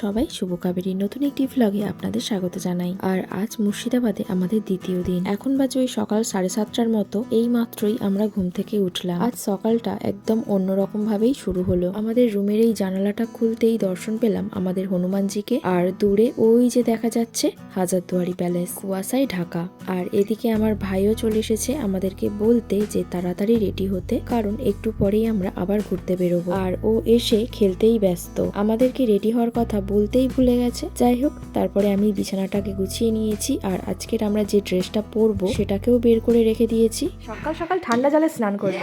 সবাই শুভ কাবেরীর নতুন একটি ভ্লগে আপনাদের স্বাগত জানাই। আর আজ মুর্শিদাবাদে আমাদের দ্বিতীয় দিন। এখন বাজে ওই সকাল সাড়ে সাতটার মতো। এই মাত্রই আমরা ঘুম থেকে উঠলাম। আজ সকালটা একদম অন্যরকম ভাবেই শুরু হলো। আমাদের রুমের এই জানালাটা খুলতেই দর্শন পেলাম আমাদের হনুমানজিকে। আর দূরে ওই যে দেখা যাচ্ছে হাজারদুয়ারি প্যালেস, কুয়াশায় ঢাকা। আর এদিকে আমার ভাইও চলে এসেছে আমাদেরকে বলতে যে তাড়াতাড়ি রেডি হতে, কারণ একটু পরেই আমরা আবার ঘুরতে বেরোবো। আর ও এসে খেলতেই ব্যস্ত। আমাদেরকে রেডি হওয়ার কথা বলতেই ভুলে গেছে। যাই হোক তারপরে আমি বিছানাটাকে গুছিয়ে নিয়েছি আর আজকের আমরা যে ড্রেসটা পরবো সেটাকেও বের করে রেখে দিয়েছি। সকাল সকাল ঠান্ডা জলে স্নান করব.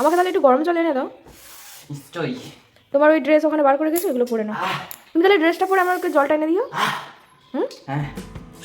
আমাকে তাহলে একটু গরম জল এনে দাও। নিশ্চয়ই। তোমার ওই ড্রেস ওখানে বার করে গেছো এগুলো পরে নাও। তুমি তাহলে ড্রেসটা পরে আমাকে জলটা এনে দিও। হ্যাঁ।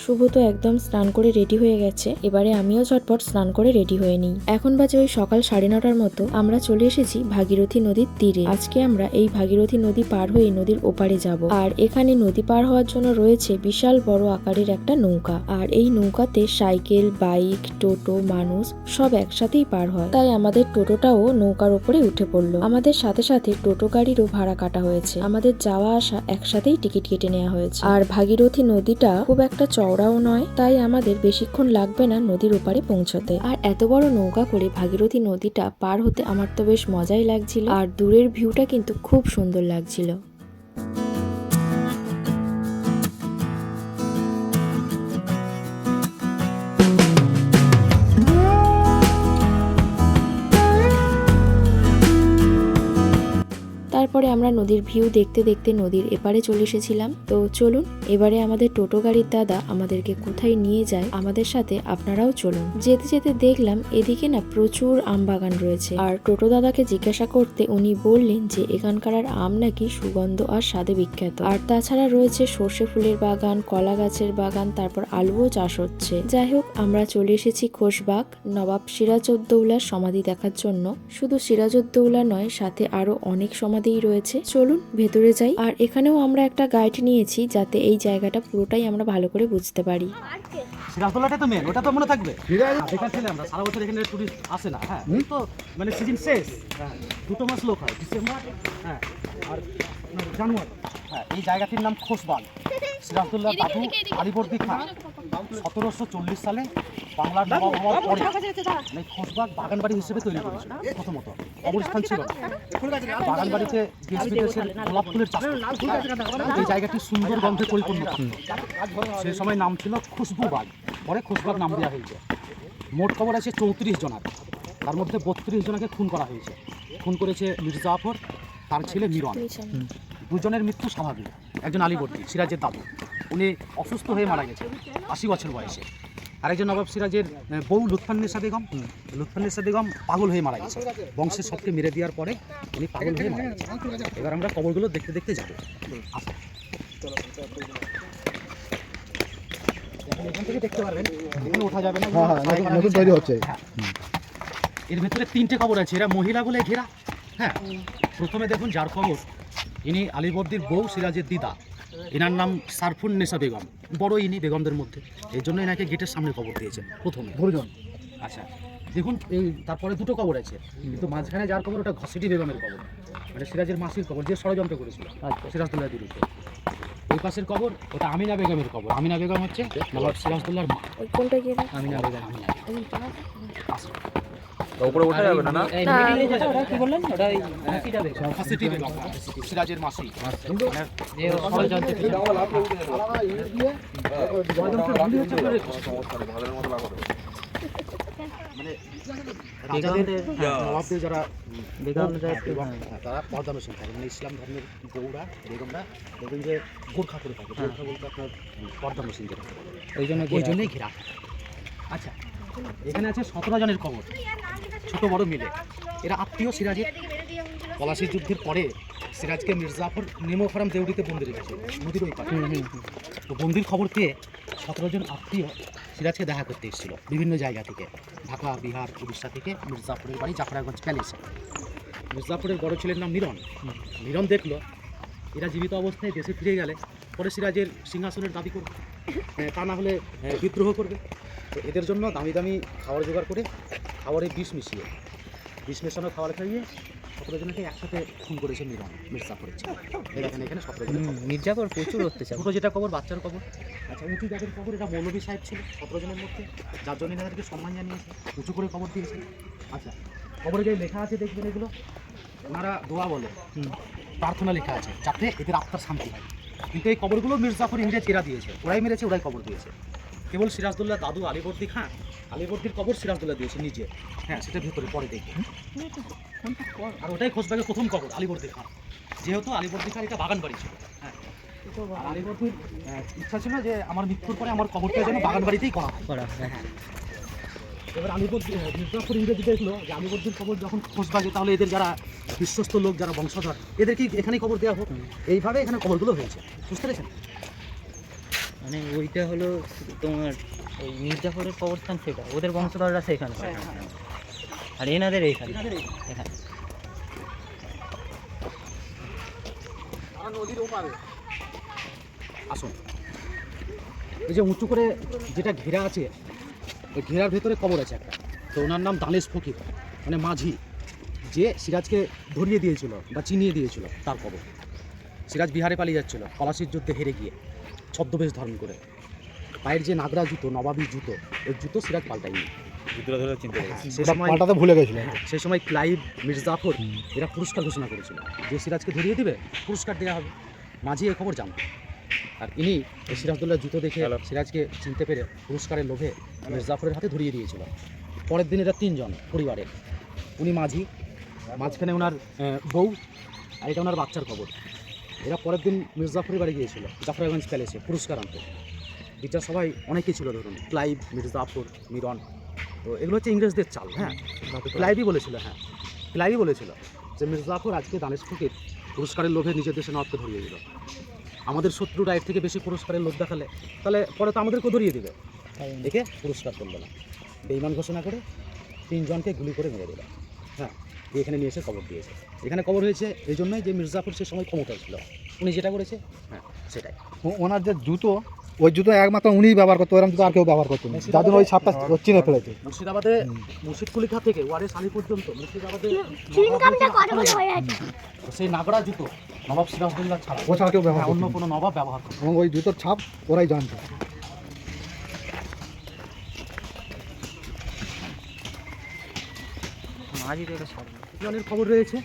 শুভ তো একদম স্নান করে রেডি হয়ে গেছে, এবারে আমিও ঝটপট স্নান করে রেডি হয়ে নিই। এখন বাজে ওই সকাল সাড়ে নটার মতো, আমরা চলে এসেছি ভাগীরথী নদীর তীরে। আজকে আমরা এই ভাগীরথী নদী পার হয়ে নদীর ওপারে যাব। আর এখানে নদী পার হওয়ার জন্য রয়েছে বিশাল বড় আকারের একটা নৌকা। আর এই নৌকাতে সাইকেল, বাইক, টোটো, মানুষ সব একসাথেই পার হয়। তাই আমাদের টোটোটাও নৌকার ওপরে উঠে পড়ল। আমাদের সাথে সাথে টোটো গাড়িরও ভাড়া কাটা হয়েছে। আমাদের যাওয়া আসা একসাথেই টিকিট কেটে নেওয়া হয়েছে। আর ভাগীরথী নদীটা খুব একটা চওড়াও নয়, তাই আমাদের বেশিক্ষণ লাগবে না নদীর ওপারে পৌঁছতে। আর এত বড় নৌকা করে ভাগীরথী নদীটা পার হতে আমার তো বেশ মজাই লাগছিল, আর দূরের ভিউটা কিন্তু খুব সুন্দর লাগছিল। তারপরে আমরা নদীর ভিউ দেখতে দেখতে নদীর এপারে চলে এসেছিলাম। তো চলুন, এবারে আমাদের টোটো গাড়ির দাদা আমাদেরকে কোথায় নিয়ে যায় আমাদের সাথে আপনারাও চলুন। যেতে যেতে দেখলাম এদিকে না প্রচুর আম বাগান রয়েছে। আর টোটো দাদাকে জিজ্ঞাসা করতে উনি বললেন যে এখানকার আর আম নাকি সুগন্ধ আর স্বাদে বিখ্যাত। আর তাছাড়া রয়েছে সর্ষে ফুলের বাগান, কলা গাছের বাগান, তারপর আলুও চাষ হচ্ছে। যাই হোক, আমরা চলে এসেছি খোশবাগ নবাব সিরাজউদ্দৌলার সমাধি দেখার জন্য। শুধু সিরাজউদ্দৌলা নয়, সাথে আরও অনেক সমাধিই রয়েছে। চলুন ভেতরে যাই। আর এখানেও আমরা একটা গাইড নিয়েছি যাতে এই জায়গাটা পুরোটাই আমরা ভালো করে বুঝতে পারি। সিরাজদৌলাটা তো মেন ওটা তো মনে থাকবে। বেকার আমরা সারা বছর এখানে টুরিস্ট আসে না হ্যাঁ। তো মানে সিজন শেষ হ্যাঁ দুটো মাস লোক হয় ডিসেম্বর হ্যাঁ। আর জানুয়ারি। হ্যাঁ এই জায়গাটির নাম খোসবাগ সিরাজদৌল্লাহ দাদু আলিবর্দি খান সতেরোশো চল্লিশ সালে বাংলার নবাব হওয়ার পরে মানে খোসবাগ বাগানবাড়ি হিসেবে তৈরি করেছিল প্রথমত। অবস্থান ছিল বাগানবাড়িতে দেশ বিদেশের গোলাপ ফুলের চাষ এই জায়গাটি সুন্দর গন্ধে পরিপূর্ণ। ছিল সেই সময় নাম ছিল খুশবু বাগ পরে খুশবাগ নাম দেওয়া হয়েছে। মোট খবর আছে চৌত্রিশ জনার। তার মধ্যে বত্রিশ জনকে খুন করা হয়েছে। খুন করেছে মির্জাফর তার ছেলে মিরন। দুজনের মৃত্যু স্বাভাবিক। একজন আলিবর্দী সিরাজের দাদু। উনি অসুস্থ হয়ে মারা গেছে আশি বছর বয়সে। আরেকজন নবাব সিরাজের বউ লুৎফান্নেসা বেগম। লুৎফান্নেসা বেগম পাগল হয়ে মারা গেছে বংশের সবকে মেরে দেওয়ার পরে উনি পাগল হয়ে মারা গেছে এবার আমরা কবরগুলো দেখতে দেখতে যাব। আসুন। এখান থেকে দেখতে পারবেন ওঠা যাবে না হ্যাঁ, নতুন তৈরি হচ্ছে। হ্যাঁ। এর ভেতরে তিনটে কবর আছে এরা মহিলা বলে ঘেরা। হ্যাঁ। প্রথমে দেখুন যার খবর। ইনি আলিবর্দির বউ সিরাজের দিদা। এনার নাম সারফুন নেসা বেগম। বড় ইনি বেগমদের মধ্যে। এই জন্য এনাকে গেটের সামনে খবর দিয়েছেন প্রথমে। গুরুজন। আচ্ছা দেখুন এই তারপরে দুটো কবর আছে। কিন্তু মাঝখানে যার কবর ওটা ঘসিটি বেগমের কবর মানে সিরাজের মাসির কবর যে ষড়যন্ত্র করেছিল সিরাজদুল্লাহ বিরুদ্ধে। ওই পাশের কবর ওটা আমিনা বেগমের কবর আমিনা বেগম হচ্ছে নবাব সিরাজদুল্লাহর মা। কোনটা গিয়ে আমিনা বেগম আমিনা। উপরে ওঠা যাবে না না? কি বললেন? ওটা সিরাজের মাসি। মানে। মানে হ্যাঁ, নবাবদের যারা বেগম, হ্যাঁ, তারা থাকে মানে ইসলাম ধর্মের বউরা বেগমরা দেখবেন যে গোর্খা করে থাকে। গোর্খা বলতে আপনার পর্দানুসীন যেটা। ওই জন্য ওই জন্যই ঘেরা। আচ্ছা এখানে আছে সতেরো জনের খবর। ছোট বড় মিলে। এরা আত্মীয় সিরাজের পলাশির যুদ্ধের পরে সিরাজকে মির্জাফর নেমোফারাম দেউড়িতে বন্দি রেখেছে নদীর ওই পারে তো বন্দির খবর পেয়ে সতেরো জন আত্মীয় সিরাজকে দেখা করতে এসেছিল বিভিন্ন জায়গা থেকে। ঢাকা বিহার উড়িষ্যা থেকে মির্জাফরের বাড়ি জাফরাগঞ্জ প্যালেসে। মির্জাফরের বড় ছেলের নাম মিরন মিরন দেখল এরা জীবিত অবস্থায় দেশে ফিরে গেলে পরে সিরাজের সিংহাসনের দাবি করবে। আহ, তা না হলে আহ, বিদ্রোহ করবে। তো এদের জন্য দামি দামি খাবার জোগাড় করে খাবারে বিষ মিশিয়ে বিষ মেশানো খাবার খাইয়ে সতেরো জনকে একসাথে খুন করেছে মিরন মির্জাফরের ছেলে এই দেখেন এখানে সতেরো জন মির্জাপুর প্রচুর অত্যাচার। ছোটো যেটা কবর বাচ্চার কবর আচ্ছা উঁচু যাদের কবর এটা মৌলভী সাহেব ছিল সতেরো জনের মধ্যে যার জন্য এনাদেরকে সম্মান জানিয়েছে উঁচু করে কবর দিয়েছে। আচ্ছা কবরে যে লেখা আছে দেখবেন এগুলো? ওনারা দোয়া বলে। প্রার্থনা লেখা আছে যাতে এদের আত্মার শান্তি হয়। কিন্তু এই কবরগুলো মির্জাফর ইংরেজ এরা দিয়েছে। ওরাই মেরেছে ওরাই কবর দিয়েছে। কেবল সিরাজদুল্লাহ দাদু আলিবর্দি খাঁ আলিবর্দির কবর সিরাজদুল্লাহ দিয়েছে নিজে। হ্যাঁ সেটা ভেতরে পরে দেখবে। আর ওটাই খোঁজবাগের প্রথম কবর আলিবর্দি খান। যেহেতু আলিবর্দি খান এটা বাগান বাড়ি ছিল। হ্যাঁ। আলিবর্দির ইচ্ছা ছিল যে আমার মৃত্যুর পরে আমার কবরটা যেন বাগান বাড়িতেই করা হয়। করা হয়। এবার আলিবর্দি আহ, মির্জাফর ইংরেজি দেখল যে আলিবর্দির কবর যখন খোঁজ পাবে তাহলে এদের যারা বিশ্বস্ত লোক যারা বংশধর এদেরকে এখানেই কবর দেওয়া হোক? এইভাবে এখানে কবরগুলো হয়েছে। বুঝতে পেরেছেন? মানে ওইটা হলো তোমার ওই মির্জাফরের কবরস্থান সেটা। ওদের বংশধররা সেখানে। আর এনাদের এইখানে এখানে। আসুন। এই যে উঁচু করে যেটা ঘেরা আছে ওই ঘেরার ভেতরে কবর আছে একটা। তো ওনার নাম দানেশ ফকির। মানে মাঝি। যে সিরাজকে ধরিয়ে দিয়েছিল বা চিনিয়ে দিয়েছিল তার কবর। সিরাজ বিহারে পালিয়ে যাচ্ছিল। পলাশির যুদ্ধে হেরে গিয়ে। ছদ্মবেশ ধারণ করে। পায়ের যে নাগরা জুতো নবাবী জুতো ওই জুতো সিরাজ পাল্টায়নি। সে সময় পাল্টাতে ভুলে গেছিল। সে সময় ক্লাইভ মির্জাফর এরা পুরস্কার ঘোষণা করেছিল। যে সিরাজকে ধরিয়ে দিবে পুরস্কার দেওয়া হবে। মাঝি এই খবর জানত। আর ইনি এই সিরাজদুল্লাহ জুতো দেখে সিরাজকে চিনতে পেরে পুরস্কারের লোভে মির্জাফরের হাতে ধরিয়ে দিয়েছিল। পরের দিন এরা তিনজন পরিবারের। উনি মাঝি মাঝখানে ওনার বউ আর এটা ওনার বাচ্চার খবর। এরা পরের দিন মির্জাফরের বাড়ি গিয়েছিল জাফরাগঞ্জ প্যালেসে পুরস্কার আনতে। বিচার সবাই অনেকেই ছিল ধরুন ক্লাইভ মির্জাফর মিরন। তো এগুলো হচ্ছে ইংরেজদের চাল হ্যাঁ? ক্লাইভই বলেছিল হ্যাঁ। ক্লাইভই বলেছিল যে মির্জাফর আজকে দানেশ ফকির পুরস্কারের লোভে নিজের দেশে নর্থকে ধরিয়ে দিল। আমাদের শত্রুরা এর থেকে বেশি পুরস্কারের লোভ দেখালে তাহলে পরে তো আমাদেরকেও ধরিয়ে দিবে। দেখে পুরস্কার করল না। বেইমান ঘোষণা করে তিনজনকে গুলি করে মেরে দিল। হ্যাঁ। দিয়ে এখানে নিয়ে এসে কবর দিয়েছে। এখানে কবর হয়েছে এই জন্যই যে মির্জাফর সে সময় ক্ষমতা ছিল। উনি যেটা করেছে? হ্যাঁ সেটাই। ওনার যে জুতো ওই জুতো একমাত্র উনিই ব্যবহার করতো এরকম জুতো আর কেউ ব্যবহার করতো না। যার জন্য ওই সাপটা চিনে ফেলেছে। মুর্শিদাবাদে মুর্শিদ কুলিখা থেকে ওয়ারেস আলী পর্যন্ত মুর্শিদাবাদে সেই নাগড়া জুতো নবাব সিরাজদৌল্লা ছাড়া। ও ছাড়া কেউ ব্যবহার হ্যাঁ, অন্য কোনো নবাব ব্যবহার করতো এবং ওই জুতোর ছাপ ওরাই জানতো। মাঝি তো এটা তিনজনের খবর রয়েছে।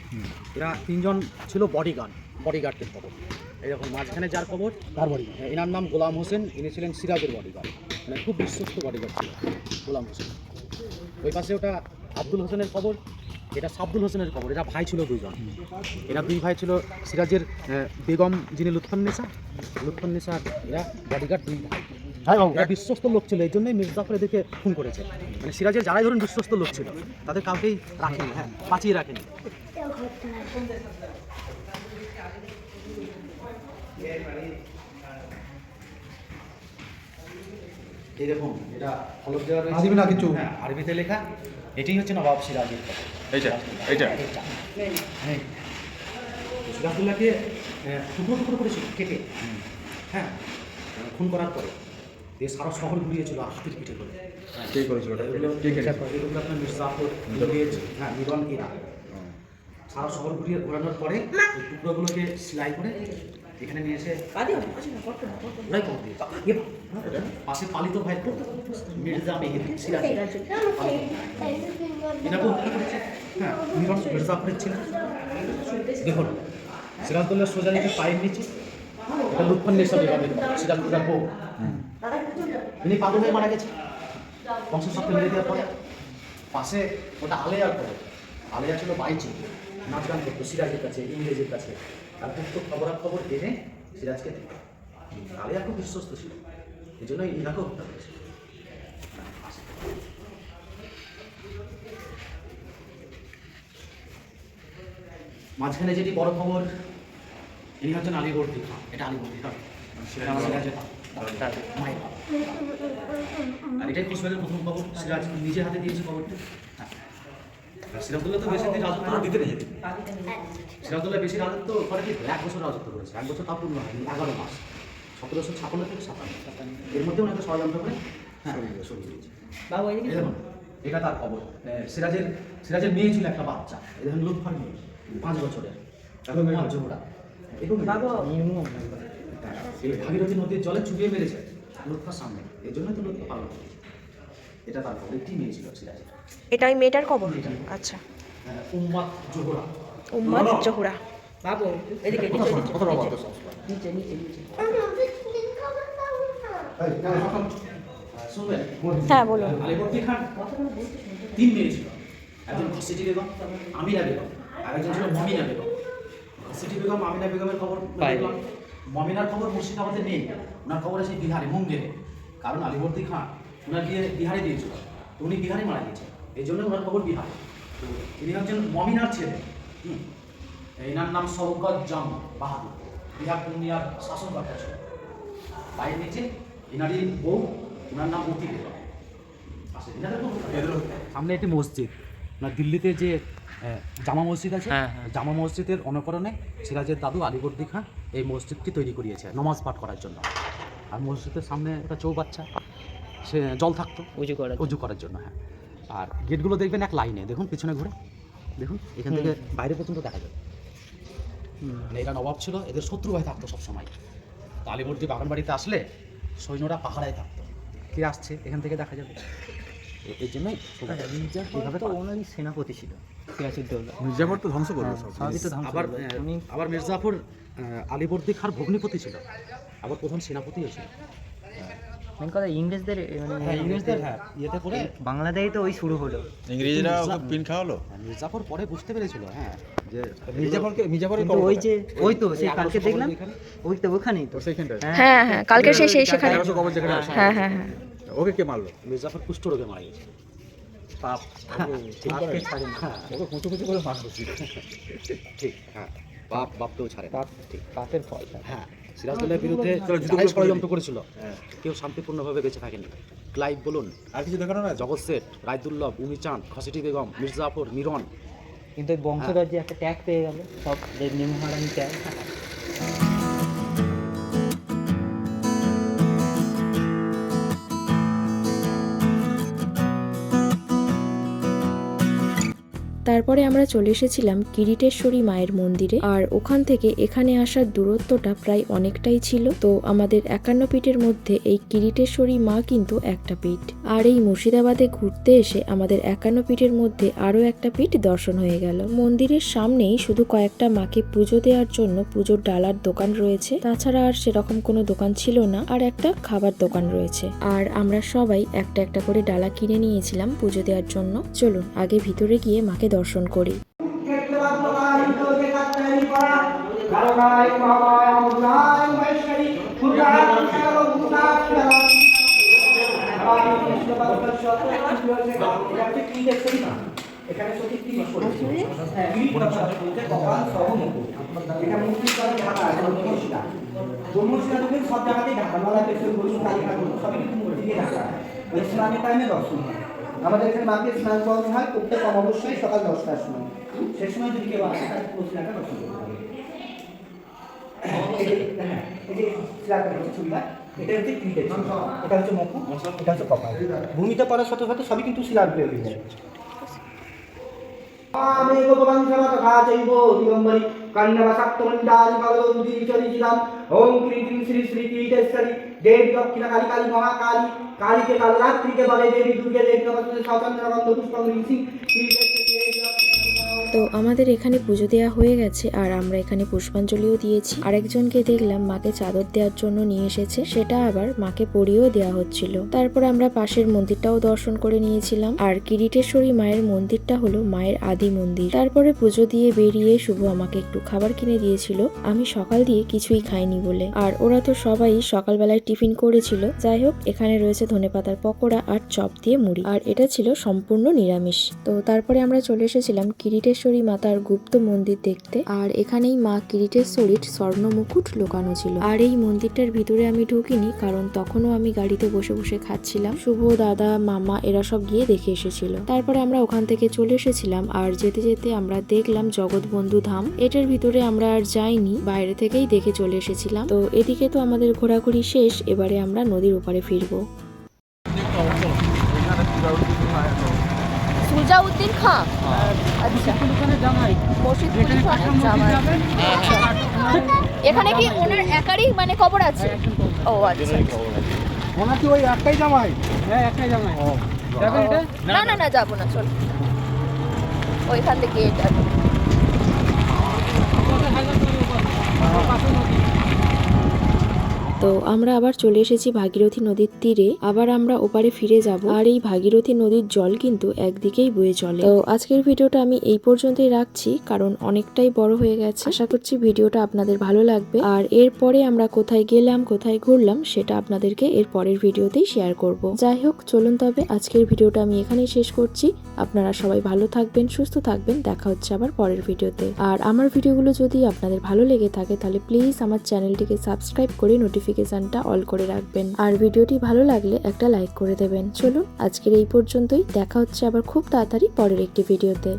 এরা তিনজন ছিল বডিগার্ড বডিগার্ডের খবর। এরকম মাঝখানে যার খবর? তার বডি এনার নাম গোলাম হোসেন ইনি ছিলেন সিরাজের বডিগার্ড মানে খুব বিশ্বস্ত বডিগার্ড ছিল গোলাম হোসেন। ওই পাশে ওটা আব্দুল হোসেনের খবর এটা সাব্দুল হোসেনের খবর এরা ভাই ছিল দুইজন। এরা দুই ভাই ছিল সিরাজের বেগম যিনি লুৎফান্নেসা লুৎফান্নেসার এরা বডিগার্ড দুই ভাই। হ্যাঁ বাবু এরা বিশ্বস্ত লোক ছিল এই জন্যই মির্জাফর এদেরকে খুন করেছে। মানে সিরাজের যারাই ধরুন বিশ্বস্ত লোক ছিল তাদের কাউকেই রাখেনি হ্যাঁ বাঁচিয়ে রাখেনি। এই দেখুন এটা ফলক দেওয়া রয়েছে। আরবি না কিছু? হ্যাঁ আরবিতে লেখা এটাই হচ্ছে নবাব সিরাজের এইটা এইটা হ্যাঁ সিরাজুল্লাহকে আহ, টুকরো টুকরো করেছিল কেটে হ্যাঁ খুন করার পরে। দিয়ে সারা শহর ঘুরিয়েছিল হাতির পিঠে করে। কে করেছিল ওটা? এগুলো কে আপনার মির্জাফর ইংরেজ হ্যাঁ মিরন এরা সারা শহর ঘুরিয়ে ঘোরানোর পরে ওই টুকরোগুলোকে সেলাই করে এখানে নিয়ে এসে পাশে পালিত ভাই। তো মির্জা মেহের সিরাজ এরকম হ্যাঁ মিরন মির্জাফরের ছিল দেখুন সিরাজদৌল্লার সোজা নিচে পায়ের নিচে এটা লুৎফান্নেসা বেগমের সিরাজদৌল্লার বউ ইনি পাগল হয়ে মারা গেছে বংশসত্ত্ব মেরে দেওয়ার পরে। পাশে ওটা আলেয়ার পরে। আলেয়া ছিল বাইচি নাচ গান করতো সিরাজের কাছে, ইংরেজের কাছে। আর পুত্র খবরাখবর এনে সিরাজকে দিত আলেয়া খুব বিশ্বস্ত ছিল। এই জন্য ইনাকেও হত্যা করেছে। মাঝখানে যেটি বড় খবর ইনি হচ্ছেন আলিবর্দী খান এটা আলিবর্দী খান। আর এটাই কুশবাগের প্রথম খবর সিরাজ নিজে হাতে দিয়েছে খবরটা। হ্যাঁ। আর তো বেশি দিন রাজত্ব দিতে নেই সিরাজদৌল্লাহ বেশি রাজত্ব করে কি এক বছর রাজত্ব করেছে? এক বছর তা পূর্ণ হয়নি এগারো মাস। সতেরোশো ছাপান্ন থেকে সাতান্ন। এর মধ্যে ওনাকে ষড়যন্ত্র করে হ্যাঁ এটা তার খবর। সিরাজের সিরাজের মেয়ে ছিল একটা বাচ্চা। দেখুন লুৎফার মেয়ে। পাঁচ বছরের। এখন মাছ এরকম নির্মম এই ভাগীরথী নদীর জলে চুবিয়ে মেরেছে লোকটার সামনে। এই জন্য তো লোকটা পালন এটা তার একটি মেয়ে ছিল সিরাজের এটা ওই মেয়েটার কবর আচ্ছা। হ্যাঁ, উম্মাদ জোহরা। উম্মাদ জহুরা। বাবু এদিকে নিচে নিচে নিচে। শুনবেন? হ্যাঁ বলুন। তিন মেয়ে ছিল। একজন ঘসিটি বেগম আমিনা বেগম। আর একজন ছিল মমিনা বেগম। ঘসিটি বেগম আমিনা বেগমের খবর দেখলাম? মমিনার খবর মুর্শিদাবাদে নেই। ওনার খবর আছে বিহারে মুঙ্গেরে। কারণ আলিবর্দী খান ওনার বিয়ে বিহারে দিয়েছিল। তো উনি বিহারে মারা গেছেন এই জন্য ওনার খবর বিহার। তো ইনি হচ্ছেন মমিনার ছেলে। হুম। এনার নাম সৌগত জাম বাহাদুর। বিহার পূর্ণিয়ার শাসনকর্তা ছিল পায়ের নিচে এনারই বউ ওনার নাম মতি বেগম আসে, এনাদের খুব সামনে একটি মসজিদ। না দিল্লিতে যে জামা মসজিদ আছে। হ্যাঁ, হ্যাঁ। জামা মসজিদের অনুকরণে সিরাজের দাদু আলিবর্দী খান এই মসজিদটি তৈরি করিয়েছে নমাজ পাঠ করার জন্য। আর মসজিদের সামনে একটা চৌবাচ্চা সে জল থাকতো উঁচু করা উজু করার জন্য হ্যাঁ। আর গেটগুলো দেখবেন এক লাইনে দেখুন পিছনে ঘুরে দেখুন এখান থেকে বাইরে পর্যন্ত দেখা যাবে। মানে এরা নবাব ছিল এদের শত্রু হয়ে থাকতো সবসময়। তো আলিবর্দী বাগানবাড়িতে আসলে সৈন্যরা পাহাড়ায় থাকতো। কে আসছে এখান থেকে দেখা যাবে। এ- এই জন্যই এইভাবে তো ওনারই সেনাপতি ছিল। সিরাজউদ্দৌলা মির্জাফর তো ধ্বংস করল সব। তো ধ্বংস আবার উনি আবার মির্জাফর আলিবর্দী খার ভগ্নিপতি ছিল। আবার প্রধান সেনাপতিও ছিল। মেন কথা ইংরেজদের মানে হ্যাঁ ইংরেজদের হ্যাঁ ইয়েতে করে বাংলাদেশে তো ওই শুরু হলো। ইংরেজরা ওকে পিন খাওয়ালো? হ্যাঁ, মির্জাফর পরে বুঝতে পেরেছিল হ্যাঁ যে মির্জাফরকে মির্জাফরের ওই যে ওই তো সেই কালকে দেখলাম। ওই তো ওখানেই তো। হ্যাঁ হ্যাঁ কালকে সেই সেই সেখানে। হ্যাঁ হ্যাঁ হ্যাঁ। ওকে কে মারলো? মির্জাফর কুষ্ঠরোগে মারা গেছে। পাপ। পাপকে ছাড়ে না। হ্যাঁ। ওকে কুচু কুচু করে মারলো ঠিক হ্যাঁ। বাপ বাপকেও ছাড়ে পাপ ঠিক। পাপের ফল হ্যাঁ। বিরুদ্ধে চলো, যুদ্ধ যারাই ষড়যন্ত্র করেছিল। কেউ শান্তিপূর্ণভাবে বেঁচে থাকেনি। ক্লাইভ বলুন। আর কিছু দেখানো না জগৎ শেঠ রায়দুল্লভ উমিচাঁদ খসিটি বেগম মির্জাফর মিরন। কিন্তু বংশধর যে একটা ট্যাগ পেয়ে গেল সব যে নিমহারানি ট্যাগ তারপরে আমরা চলে এসেছিলাম কিরিটেশ্বরী মায়ের মন্দিরে। আর ওখান থেকে এখানে আসার দূরত্বটা প্রায় অনেকটাই ছিল। তো আমাদের একান্ন পিঠের মধ্যে এই কিরিটেশ্বরী মা কিন্তু একটা পিঠ। আর এই মুর্শিদাবাদে ঘুরতে এসে আমাদের একান্ন পিঠের মধ্যে আরও একটা পিঠ দর্শন হয়ে গেল। মন্দিরের সামনেই শুধু কয়েকটা মাকে পুজো দেওয়ার জন্য পুজোর ডালার দোকান রয়েছে। তাছাড়া আর সেরকম কোনো দোকান ছিল না, আর একটা খাবার দোকান রয়েছে। আর আমরা সবাই একটা একটা করে ডালা কিনে নিয়েছিলাম পুজো দেওয়ার জন্য। চলুন, আগে ভিতরে গিয়ে মাকে দর্শন করি। সব জায়গাতেই ঢাকা মালা পেছন বলুন সবই কিন্তু মূর্তি দিয়ে ঢাকা ওই টাইমে দর্শন হয় আমাদের এখানে মাকে স্নান করানো হয়, প্রত্যেক অমাবস্যায় সকাল দশটার সময়। সে সময় যদি কেউ আসে, তাহলে পুরো শিলাটা যে হ্যাঁ হচ্ছে এটা হচ্ছে ক্রিকেট এটা হচ্ছে মুখ এটা হচ্ছে কপাল। ভূমিতে পড়ার সাথে সাথে সবই কিন্তু শিলার হয়ে যায় আমি ভগবান সেবা তথা চৈব দিগম্বরি কন্নবসপ্তমণ্ডালি ভগবন্তি চরিচিরাম ওম ক্রিং ক্রিং শ্রী শ্রী কীটেশ্বরী দেবী দক্ষিণ কালী কালী মহাকালী কালীকে কালরাত্রিকে বলে দেবী দুর্গে দেবী নবসুতে স্বতন্ত্র গন্ধ তো আমাদের এখানে পুজো দেওয়া হয়ে গেছে আর আমরা এখানে পুষ্পাঞ্জলিও দিয়েছি। আরেকজনকে দেখলাম মাকে চাদর দেওয়ার জন্য নিয়ে এসেছে। সেটা আবার মাকে পরিয়েও দেওয়া হচ্ছিল। তারপর আমরা পাশের মন্দিরটাও দর্শন করে নিয়েছিলাম। আর কিরিটেশ্বরী মায়ের মন্দিরটা হলো মায়ের আদি মন্দির। তারপরে পুজো দিয়ে বেরিয়ে শুভ আমাকে একটু খাবার কিনে দিয়েছিল। আমি সকাল দিয়ে কিছুই খাইনি বলে। আর ওরা তো সবাই সকালবেলায় টিফিন করেছিল। যাই হোক, এখানে রয়েছে ধনেপাতার পকোড়া আর চপ দিয়ে মুড়ি। আর এটা ছিল সম্পূর্ণ নিরামিষ। তো তারপরে আমরা চলে এসেছিলাম কিরিটেশ্বরী মাতার গুপ্ত মন্দির দেখতে। আর এখানেই মা কিরিটেশ্বরীর স্বর্ণ মুকুট লুকানো ছিল। আর এই মন্দিরটার ভিতরে আমি ঢুকিনি, কারণ তখনও আমি গাড়িতে বসে বসে খাচ্ছিলাম। শুভ, দাদা, মামা এরা সব গিয়ে দেখে এসেছিল। তারপরে আমরা ওখান থেকে চলে এসেছিলাম, আর যেতে যেতে আমরা দেখলাম জগৎবন্ধু ধাম। এটার ভিতরে আমরা আর যাইনি, বাইরে থেকেই দেখে চলে এসেছিলাম। তো এদিকে তো আমাদের ঘোরাঘুরি শেষ, এবারে আমরা নদীর ওপারে ফিরবো। খাঁ আচ্ছা। আচ্ছা। এখানে কি ওনার একারই মানে কবর আছে? ও আচ্ছা ওনার কি ওই একটাই জামাই? হ্যাঁ একটাই জামাই। যাবে এটা? না না না যাব না চল। ওইখান থেকে এটা। তো আমরা আবার চলে এসেছি ভাগীরথী নদীর তীরে। আবার আমরা ওপারে ফিরে যাব। আর এই ভাগীরথী নদীর জল কিন্তু একদিকেই বয়ে চলে। তো আজকের ভিডিওটা আমি এই পর্যন্তই রাখছি, কারণ অনেকটাই বড় হয়ে গেছে। আশা করছি ভিডিওটা আপনাদের ভালো লাগবে। আর এরপরে আমরা কোথায় গেলাম, কোথায় ঘুরলাম, সেটা আপনাদেরকে এর পরের ভিডিওতেই শেয়ার করব। যাই হোক, চলুন তবে আজকের ভিডিওটা আমি এখানেই শেষ করছি। আপনারা সবাই ভালো থাকবেন, সুস্থ থাকবেন। দেখা হচ্ছে আবার পরের ভিডিওতে। আর আমার ভিডিওগুলো যদি আপনাদের ভালো লেগে থাকে, তাহলে প্লিজ আমার চ্যানেলটিকে সাবস্ক্রাইব করে নোটিফিকেশনটা অল করে রাখবেন। আর ভিডিওটি ভালো লাগলে একটা লাইক করে দেবেন। চলুন, আজকের এই পর্যন্তই। দেখা হচ্ছে আবার খুব তাড়াতাড়ি পরের একটি ভিডিওতে